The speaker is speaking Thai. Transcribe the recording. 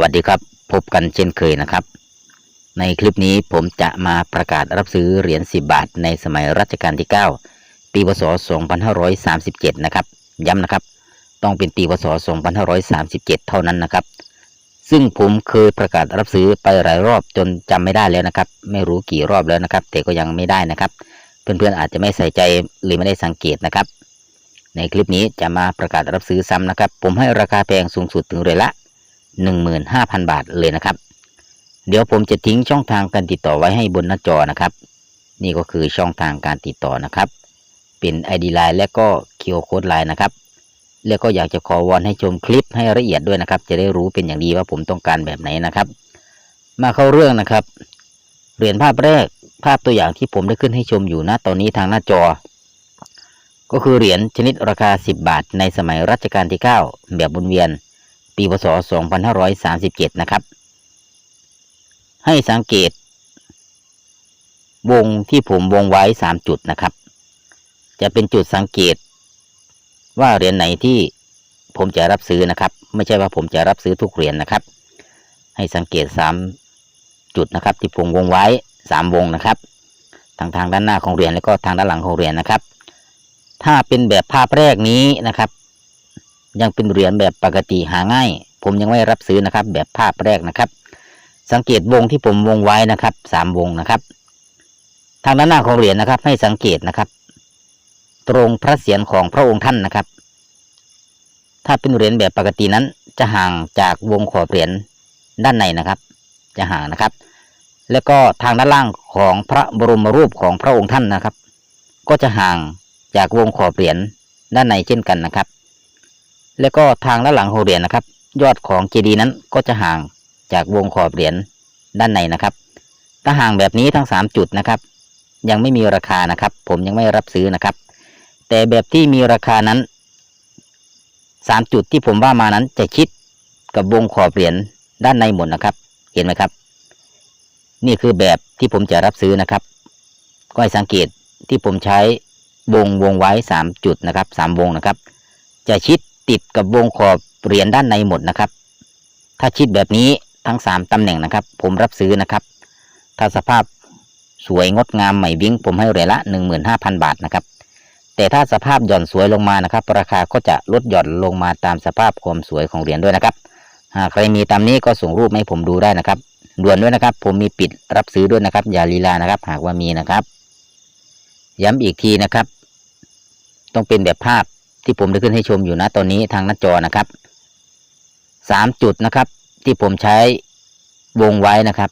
วัสดีครับ พบกันเช่นเคยนะครับ ในคลิปนี้ผมจะมาประกาศรับซื้อเหรียญ 10 บาท ในสมัยรัชกาลที่ 9 ปีพศ 2537 นะครับ ย้ำนะครับ ต้องเป็นปีพศ 2537 เท่านั้นนะครับ ซึ่งผมเคยประกาศรับซื้อไปหลายรอบจนจำไม่ได้แล้วนะครับ ไม่รู้กี่รอบแล้วนะครับ แต่ก็ยังไม่ได้นะครับ เพื่อนๆอาจจะไม่ใส่ใจหรือไม่ได้สังเกตนะครับ ในคลิปนี้จะมาประกาศรับซื้อซ้ำนะครับ ผมให้ราคาแพงสูงสุดถึงเหรียญละ 15,000 บาทเลยนะครับ เดี๋ยวผมจะทิ้งช่องทางการติดต่อไว้ให้บนหน้าจอนะครับ นี่ก็คือช่องทางการติดต่อนะครับ เป็น ID Line และก็ QR Code Line นะครับ แล้วก็อยากจะขอวอนให้ชมคลิปให้ละเอียดด้วยนะครับ จะได้รู้เป็นอย่างดีว่าผมต้องการแบบไหนนะครับ มาเข้าเรื่องนะครับเหรียญภาพแรกภาพตัวอย่างที่ผมได้ขึ้นให้ชมอยู่นะตอนนี้ทางหน้าจอ ก็คือเหรียญชนิดราคา 10 บาทในสมัยรัชกาลที่ 9 แบบบุญเวียน ปีพศ 2537 นะครับ ให้สังเกต วงที่ผมวงไว้ 3 จุดนะครับ จะเป็นจุดสังเกต ว่าเหรียญไหนที่ผมจะรับซื้อนะครับ ไม่ใช่ว่าผมจะรับซื้อทุกเหรียญนะครับ ให้สังเกต 3 จุดนะครับ ที่ผมวงไว้ 3 วงนะครับทางทางด้านหน้าของเหรียญแล้วก็ทางด้านหลังของเหรียญนะครับ ถ้าเป็นแบบภาพแรกนี้นะครับ ยังเป็นเหรียญแบบปกติหาง่าย ผมยังไม่รับซื้อนะครับ แบบภาพแรกนะครับ สังเกตวงที่ผมวงไว้นะครับสามวงนะครับ ทางด้านหน้าของเหรียญนะครับ ให้สังเกตนะครับ ตรงพระเศียรของพระองค์ท่านนะครับ ถ้าเป็นเหรียญแบบปกตินั้น จะห่างจากวงขอบเหรียญด้านในนะครับ จะห่างนะครับ แล้วก็ทางด้านล่างของพระบรมรูปของพระองค์ท่านนะครับ ก็จะห่างจากวงขอบเหรียญด้านในเช่นกันนะครับ แล้วก็ทางด้านหลังของเหรียญนะครับ ยอดของเจดีย์นั้นก็จะห่างจากวงขอบเหรียญด้านในนะครับ ถ้าห่างแบบนี้ทั้งสามจุดนะครับ ยังไม่มีราคานะครับ ผมยังไม่รับซื้อนะครับ แต่แบบที่มีราคานั้นสามจุดที่ผมว่ามานั้นจะชิดกับวงขอบเหรียญด้านในหมดนะครับ เห็นไหมครับ นี่คือแบบที่ผมจะรับซื้อนะครับ ก็ให้สังเกตที่ผมใช้วงวงไว้สามจุดนะครับสามวงนะครับ จะชิด ติดกับวงขอบเหรียญด้านในหมดนะครับ ถ้าชิดแบบนี้ทั้งสามตำแหน่งนะครับ ผมรับซื้อนะครับ ถ้าสภาพสวยงดงามใหม่วิ่งผมให้เหรียญละหนึ่งหมื่นห้าพันบาทนะครับ แต่ถ้าสภาพหย่อนสวยลงมานะครับ ราคาก็จะลดหย่อนลงมาตามสภาพความสวยของเหรียญด้วยนะครับ หากใครมีตามนี้ก็ส่งรูปให้ผมดูได้นะครับด่วนด้วยนะครับ ผมมีปิดรับซื้อด้วยนะครับ อย่าลีลานะครับ หากว่ามีนะครับ ย้ำอีกทีนะครับ ต้องเป็นแบบภาพ ที่ผมได้ขึ้นให้ชมอยู่นะตอนนี้ทางหน้าจอนะครับสามจุดนะครับ ที่ผมใช้วงไว้นะครับ